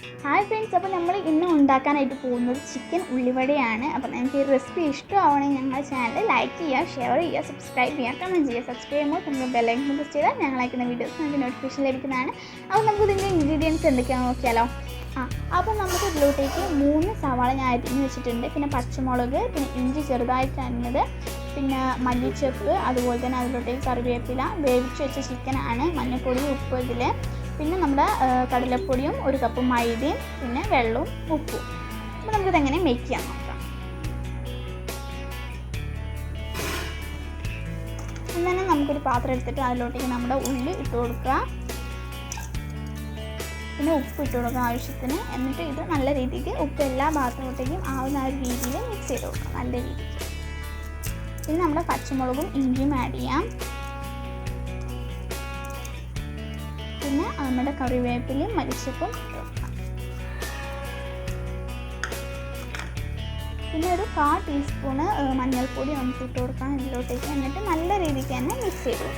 Hi friends അപ്പോൾ നമ്മൾ ഇന്ന് ഉണ്ടാക്കാനായിട്ട് പോകുന്നത് ചിക്കൻ ഉള്ളിവടയാണ്. അപ്പോൾ നിങ്ങൾക്ക് ഈ റെസിപ്പി ഇഷ്ടമാവണമെങ്കിൽ ഞങ്ങളുടെ ചാനൽ ലൈക്ക് ചെയ്യുക ഷെയർ ചെയ്യുക സബ്സ്ക്രൈബ് ചെയ്യുക കമന്റ് ചെയ്യുക. സബ്സ്ക്രൈബ് ചെയ്യുമ്പോൾ നമ്മൾ ബെല്ലൈക്കൺ പ്രസ് ചെയ്താൽ ഞങ്ങൾ അയക്കുന്ന വീഡിയോസ് നിങ്ങൾക്ക് നോട്ടിഫിക്കേഷൻ ലഭിക്കുന്നതാണ്. അപ്പോൾ നമുക്ക് ഇതിന്റെ ഇൻഗ്രീഡിയൻസ് എന്തൊക്കെയാണെന്ന് നോക്കിയാലോ. ആ അപ്പോൾ നമുക്ക് ഇതിലോട്ടേക്ക് മൂന്ന് സവാള ഞാൻ അരിഞ്ഞ് വെച്ചിട്ടുണ്ട്. പിന്നെ പച്ചമുളക് പിന്നെ ഇഞ്ചി ചെറുതായിട്ട് അരിഞ്ഞത് പിന്നെ മല്ലിച്ചപ്പ് അതുപോലെ തന്നെ അതിലോട്ടേക്ക് കറിവേപ്പില വേവിച്ച് വെച്ച ചിക്കനാണ് മഞ്ഞൾപ്പൊടി ഉപ്പ് ഇതിൽ പിന്നെ നമ്മുടെ കടലപ്പൊടിയും ഒരു കപ്പ് മൈദയും പിന്നെ വെള്ളവും ഉപ്പും. അപ്പോൾ നമുക്കിതെങ്ങനെ മേക്ക് ചെയ്യാം നോക്കാം. അങ്ങനെ നമുക്കൊരു പാത്രം എടുത്തിട്ട് അതിലോട്ടേക്ക് നമ്മുടെ ഉള്ളി ഇട്ട് കൊടുക്കുക. പിന്നെ ഉപ്പ് ഇട്ട് കൊടുക്കുക ആവശ്യത്തിന്. എന്നിട്ട് ഇത് നല്ല രീതിക്ക് ഉപ്പ് എല്ലാ ഭാഗത്തോട്ടേക്കും ആവുന്ന ആ ഒരു രീതിയിൽ മിക്സ് ചെയ്ത് കൊടുക്കുക. നല്ല രീതിക്ക്. പിന്നെ നമ്മുടെ പച്ചമുളകും ഇഞ്ചിയും ആഡ് ചെയ്യാം. പിന്നെ നമ്മുടെ കറിവേപ്പിലയും മരിച്ചപ്പും പിന്നെ ഒരു കാ ടീസ്പൂണ് മഞ്ഞൾപ്പൊടി നമുക്ക് ഇട്ട് കൊടുക്കാം ഇതിലോട്ടേക്ക്. എന്നിട്ട് നല്ല രീതിക്ക് തന്നെ മിക്സ് ചെയ്ത്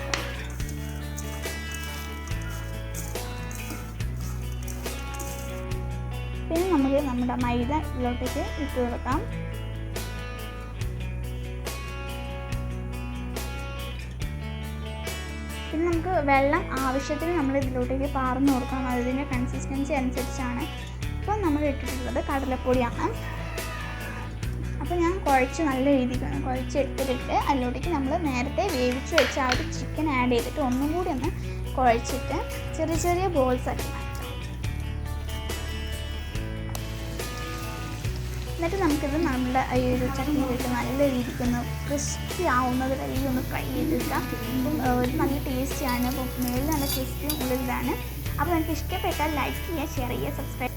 പിന്നെ നമുക്ക് നമ്മുടെ മൈദ ഇതിലോട്ടേക്ക് ഇട്ട് കൊടുക്കാം. പിന്നെ നമുക്ക് വെള്ളം ആവശ്യത്തിന് നമ്മൾ ഇതിലോട്ടേക്ക് പാർന്ന് കൊടുക്കണം. അതിന്റെ കൺസിസ്റ്റൻസി അനുസരിച്ചാണ് ഇപ്പം നമ്മൾ ഇട്ടിട്ടുള്ളത് കടലപ്പൊടിയാണ്. അപ്പോൾ ഞാൻ കുഴച്ച് നല്ല രീതിക്ക് കുഴച്ച് എടുത്തിട്ട് അതിലോട്ടേക്ക് നമ്മൾ നേരത്തെ വേവിച്ച് വെച്ച ആ ഒരു ചിക്കൻ ആഡ് ചെയ്തിട്ട് ഒന്നും കൂടി ഒന്ന് കുഴച്ചിട്ട് ചെറിയ ചെറിയ ബോൾസ് ആക്കി എന്നിട്ട് നമുക്കിത് നമ്മുടെ ഈ ഒരു ചട്നിയിലിട്ട് നല്ല രീതിക്ക് ഒന്ന് ക്രിസ്പി ആവുന്നത് വരെ ഒന്ന് ഫ്രൈ ചെയ്തെടുക്കാം. ഒരു നല്ല ടേസ്റ്റിയാണ് അപ്പോൾ മേളിൽ നല്ല ക്രിസ്പിയും ഉള്ളിലാണ് അപ്പോൾ നിങ്ങൾക്ക് ഇഷ്ടപ്പെട്ടാൽ ലൈക്ക് ചെയ്യുക ഷെയർ ചെയ്യുക സബ്സ്ക്രൈബ്